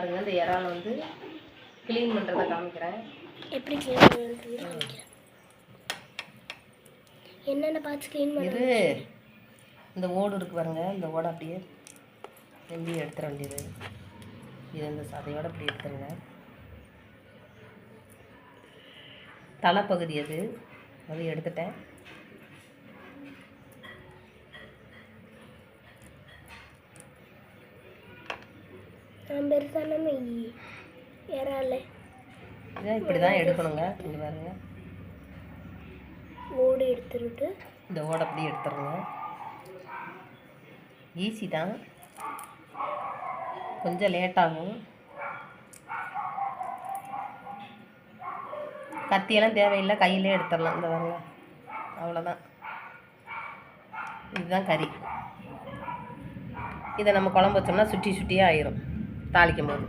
பாருங்க இந்த இறால் வந்து க்ளீன் பண்ணுறதை காமிக்கிறேன். எப்படி க்ளீன் பண்ணுறது காமிக்கிறேன் என்னென்ன பார்த்து க்ளீன் பண்ணுறது இந்த ஓடு இருக்கு பாருங்க இந்த ஓடை அப்படியே நம்பி எடுத்துட வேண்டியது. இது இந்த சதையோட அப்படி எடுத்துருங்க. தலைப்பகுதி அது. அது எடுத்துட்டேன். நான் பெருசான மெய் இறால இதை இப்படி தான் எடுக்கணுங்க? இங்கே பாருங்க. ஓடு எடுத்துட்டு இந்த ஓடை அப்படியே எடுத்துருங்க ஈஸி தான். கொஞ்சம் லேட் ஆகும். கத்தியெல்லாம் தேவையில்லை. கையிலே எடுத்துடலாம். இந்த பாருங்க. அவ்வளோதான் இதுதான் கறி. இதை நம்ம குழம்பு வச்சோம்னா சுட்டி சுட்டியாக ஆயிரும். താളിക്കുമ്പോൾ